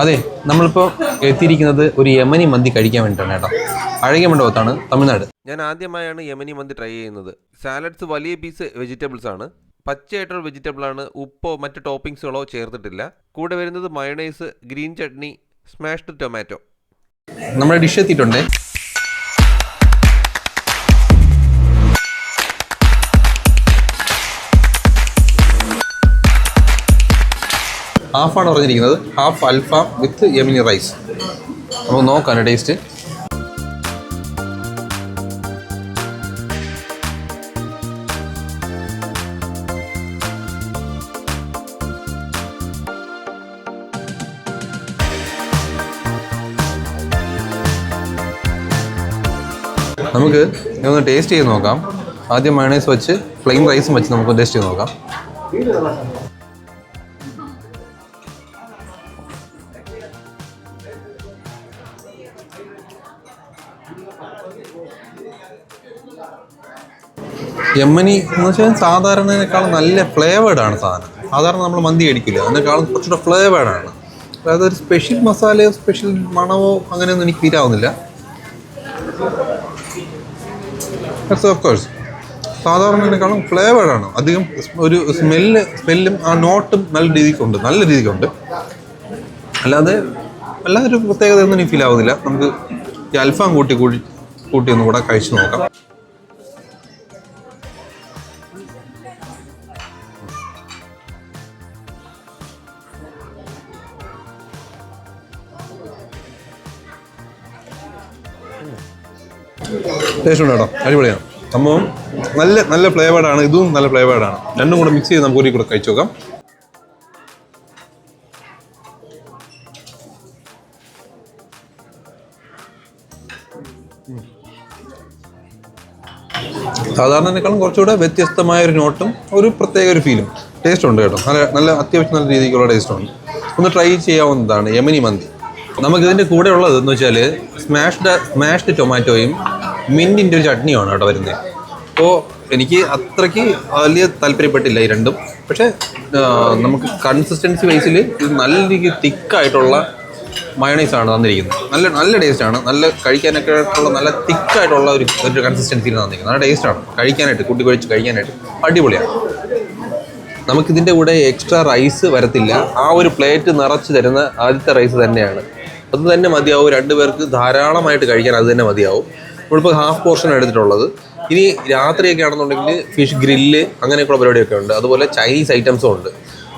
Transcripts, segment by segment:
അതെ നമ്മളിപ്പോൾ എത്തിയിരിക്കുന്നത് ഒരു യമനി മന്തി കഴിക്കാൻ വേണ്ടിയിട്ടാണ് കേട്ടോ. അഴകിയ മണ്ഡപത്താണ് തമിഴ്നാട്. ഞാൻ ആദ്യമായാണ് യമനി മന്തി ട്രൈ ചെയ്യുന്നത്. സാലഡ്സ് വലിയ പീസ് വെജിറ്റബിൾസ് ആണ്. പച്ചയായിട്ടുള്ള വെജിറ്റബിൾ ആണ്. ഉപ്പോ മറ്റ് ടോപ്പിംഗ്സുകളോ ചേർത്തിട്ടില്ല. കൂടെ വരുന്നത് mayonnaise green chutney smashed tomato നമ്മുടെ ഡിഷ് എത്തിയിട്ടുണ്ട്. ഹാഫാണ് പറഞ്ഞിരിക്കുന്നത്. Half alfaham with Yemeni rice. നമുക്ക് നോക്കാം ടേസ്റ്റ്. നമുക്ക് ഒന്ന് ടേസ്റ്റ് ചെയ്ത് നോക്കാം. ആദ്യം മയണൈസ് വെച്ച് പ്ലെയിൻ റൈസും വെച്ച് നമുക്ക് ടേസ്റ്റ് ചെയ്ത് നോക്കാം. യമനി എന്ന് വെച്ചാൽ സാധാരണേക്കാളും നല്ല ആണ് സാധനം. സാധാരണ നമ്മൾ മന്തി അടിക്കില്ല അതിനേക്കാളും കുറച്ചുകൂടെ ഫ്ലേവേഡ് ആണ്. അതായത് ഒരു സ്പെഷ്യൽ മസാലയോ സ്പെഷ്യൽ മണമോ അങ്ങനെയൊന്നും എനിക്ക് തീരാവുന്നില്ല ഓഫ് കോഴ്സ് സാധാരണതിനേക്കാളും ഫ്ലേവേഡ് ആണ്. അധികം ഒരു സ്മെല്ല് സ്മെല്ലും ആ നോട്ടും നല്ല രീതിക്കുണ്ട്. നല്ല രീതിക്കുണ്ട്. അല്ലാതെ അല്ലാതെ ഒരു പ്രത്യേകത ഒന്നും എനിക്ക് ഫീൽ ആവുന്നില്ല. നമുക്ക് ഈ അൽഫാം കൂട്ടി കൂടി കൂട്ടി ഒന്ന് കൂടെ കഴിച്ചു നോക്കാം. ടേസ്റ്റ് അടിപൊളിയാണ്. സംഭവം നല്ല നല്ല ഫ്ലേവേർഡാണ് ഇതും നല്ല ഫ്ലേവേർഡാണ് രണ്ടും കൂടെ മിക്സ് ചെയ്ത് നമുക്ക് ഒരു കൂടെ കഴിച്ചു നോക്കാം. സാധാരണനേക്കാളും കുറച്ചുകൂടെ വ്യത്യസ്തമായ ഒരു നോട്ടും ഒരു പ്രത്യേക ഒരു ഫീലും ടേസ്റ്റ് ഉണ്ട് കേട്ടോ. നല്ല നല്ല അത്യാവശ്യം നല്ല രീതിക്കുള്ള ടേസ്റ്റ് ഉണ്ട്. ഒന്ന് ട്രൈ ചെയ്യാവുന്നതാണ് യമനി മന്തി. നമുക്ക് ഇതിന്റെ കൂടെ ഉള്ളത് എന്ന് വെച്ചാൽ സ്മാഷ്ഡ് സ്മാഷ്ഡ് ടൊമാറ്റോയും മിന്റിന്റെ ഒരു ചട്നിയുമാണ് കേട്ടോ വരുന്നത് അപ്പോൾ എനിക്ക് അത്രയ്ക്ക് വലിയ താല്പര്യപ്പെട്ടില്ല ഈ രണ്ടും. പക്ഷേ നമുക്ക് കൺസിസ്റ്റൻസി വൈസിൽ നല്ല രീതിക്ക് തിക്കായിട്ടുള്ള മയണൈസ് ആണ് തന്നിരിക്കുന്നത്. നല്ല നല്ല ടേസ്റ്റാണ് നല്ല കഴിക്കാനൊക്കെ ആയിട്ടുള്ള നല്ല തിക്കായിട്ടുള്ള ഒരു ഒരു കൺസിസ്റ്റൻസിയിൽ തന്നിരിക്കുന്നത്. നല്ല ടേസ്റ്റാണ് കഴിക്കാനായിട്ട് കൂട്ടി കഴിച്ച് കഴിക്കാനായിട്ട് അടിപൊളിയാണ്. നമുക്കിതിന്റെ കൂടെ എക്സ്ട്രാ റൈസ് വരത്തില്ല. ആ ഒരു പ്ലേറ്റ് നിറച്ച് തരുന്ന ആദ്യത്തെ റൈസ് തന്നെയാണ്. അത് തന്നെ മതിയാവും. രണ്ട് പേർക്ക് ധാരാളമായിട്ട് കഴിക്കാൻ അത് തന്നെ മതിയാവും. നമ്മളിപ്പോൾ ഹാഫ് പോർഷൻ എടുത്തിട്ടുള്ളത്. ഇനി രാത്രിയൊക്കെ ആണെന്നുണ്ടെങ്കിൽ ഫിഷ് ഗ്രില്ല് അങ്ങനെയൊക്കെയുള്ള പരിപാടിയൊക്കെ ഉണ്ട്. അതുപോലെ ചൈനീസ് ഐറ്റംസും ഉണ്ട്.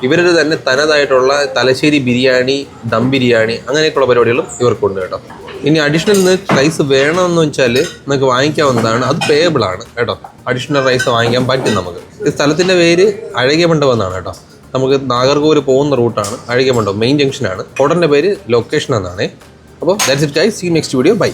ഇവരുടെ തന്നെ തനതായിട്ടുള്ള തലശ്ശേരി ബിരിയാണി ദം ബിരിയാണി അങ്ങനെയൊക്കെയുള്ള പരിപാടികളും ഇവർക്കുണ്ട് കേട്ടോ. ഇനി അഡീഷണൽ റൈസ് വേണമെന്ന് വെച്ചാൽ നമുക്ക് വാങ്ങിക്കാവുന്നതാണ്. അത് പേയബിൾ ആണ് കേട്ടോ. അഡീഷണൽ റൈസ് വാങ്ങിക്കാൻ പറ്റും നമുക്ക്. ഈ സ്ഥലത്തിന്റെ പേര് അഴകിയ മണ്ഡപം എന്നാണ് കേട്ടോ. നമുക്ക് നാഗർകോവിൽ പോകുന്ന റൂട്ടാണ് അഴകിയ മണ്ഡപം മെയിൻ ജംഗ്ഷനാണ് ഹോട്ടലിന്റെ പേര് ലൊക്കേഷൻ എന്നാണ്. അപ്പോൾ that's it guys see next video bye